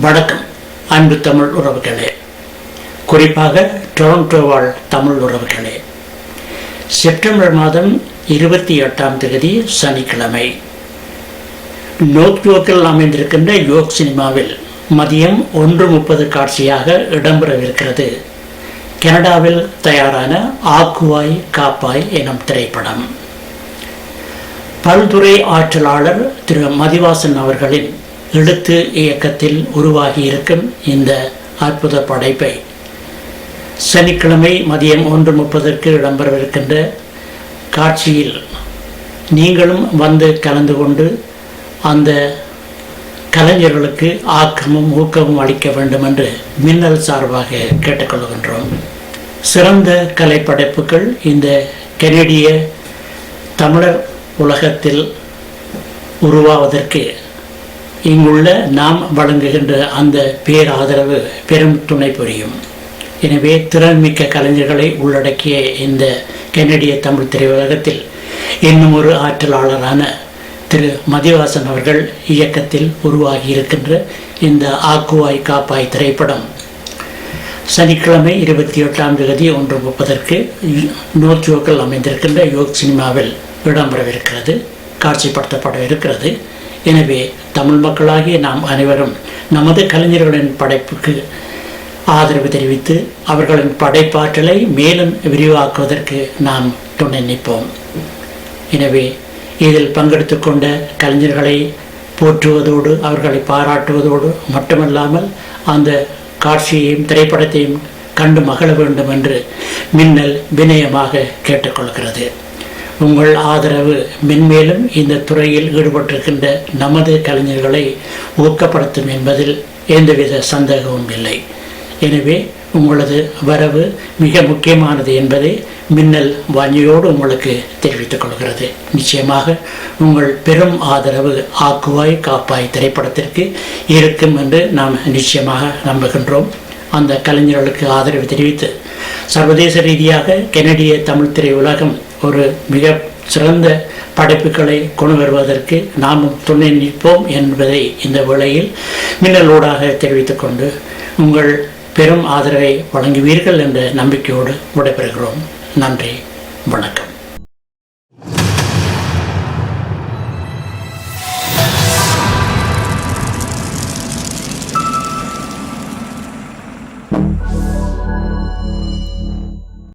வணக்கம். அன்பு தமிழ் உறவுகளே. குறிப்பாக டொரண்டோ வாழ் தமிழ் உறவுகளே. செப்டம்பர் மாதம் இருபத்தி எட்டாம் தேதி சனிக்கிழமை. நோக்யோக்கில் அமைந்திருக்கின்ற யோக் சினிமாவில் மதியம் ஒன்று முப்பது காட்சியாக இடம்பெறவிருக்கிறது. கனடாவில் தயாரான ஆக்குவாய் காப்பாய் எனும் திரைப்படம். பல்துறை ஆற்றலாளர் திரு மதிவாசன் அவர்களின் எழுத்து இயக்கத்தில் உருவாகி இருக்கும் இந்த அற்புத படைப்பை சனிக்கிழமை மதியம் ஒன்று முப்பதற்கு இடம்பெறவிருக்கின்ற காட்சியில் நீங்களும் வந்து கலந்து கொண்டு அந்த கலைஞர்களுக்கு ஆக்கமும் ஊக்கமும் அளிக்க வேண்டும் என்று மின்னல் சார்பாக கேட்டுக்கொள்கின்றோம். சிறந்த கலைப்படைப்புகள் இந்த கெனடிய தமிழர் உலகத்தில் உருவாவதற்கு இங்குள்ள நாம் வழங்குகின்ற அந்த பேராதரவு பெரும் துணை புரியும். எனவே திறன்மிக்க கலைஞர்களை உள்ளடக்கிய இந்த கெனடிய தமிழ் திரையுலகத்தில் இன்னும் ஒரு ஆற்றலாளரான திரு மதிவாசன் அவர்கள் இயக்கத்தில் உருவாகி இருக்கின்ற இந்த ஆக்குவாய் காப்பாய் திரைப்படம். சனிக்கிழமை இருபத்தி எட்டாம் தேதி ஒன்று முப்பதற்கு நோர்ஜோக்கில் அமைந்திருக்கின்ற யோக் சினிமாவில் இடம்பெறவிருக்கிறது. காட்சிப்படுத்தப்பட இருக்கிறது எனவே தமிழ் மக்களாகிய நாம் அனைவரும் நமது கலைஞர்களின் படைப்புக்கு ஆதரவு தெரிவித்து அவர்களின் படைப்பாற்றலை மேலும் விரிவாக்குவதற்கு நாம் துணை நிற்போம் எனவே இதில் பங்கெடுத்து கொண்ட கலைஞர்களை போற்றுவதோடு அவர்களை பாராட்டுவதோடு மட்டுமல்லாமல் அந்த காட்சியையும் திரைப்படத்தையும் கண்டு மகிழ வேண்டும் என்று மின்னல் வினயமாக கேட்டுக்கொள்கிறது. உங்கள் ஆதரவு மென்மேலும் இந்த துறையில் ஈடுபட்டிருக்கின்ற நமது கலைஞர்களை ஊக்கப்படுத்தும் என்பதில் எந்தவித சந்தேகமும் இல்லை. எனவே உங்களது வரவு மிக முக்கியமானது என்பதை மின்னல் வாஞ்சியோடு உங்களுக்கு தெரிவித்துக் கொள்கிறது. நிச்சயமாக உங்கள் பெரும் ஆதரவு ஆக்குவாய் காப்பாய் திரைப்படத்திற்கு இருக்கும் என்று நாம் நிச்சயமாக நம்புகின்றோம். அந்த கலைஞர்களுக்கு ஆதரவு தெரிவித்து சர்வதேச ரீதியாக கெனடிய தமிழ் திரையுலகம் ஒரு மிக சிறந்த படைப்புகளை கொண்டு வருவதற்கு நாமும் துணை நிற்போம் என்பதை இந்த வேளையில் மின்னலோடாக தெரிவித்துக் கொண்டு உங்கள் பெரும் ஆதரவை வழங்குவீர்கள் என்ற நம்பிக்கையோடு விடைபெறுகிறோம். நன்றி. வணக்கம்.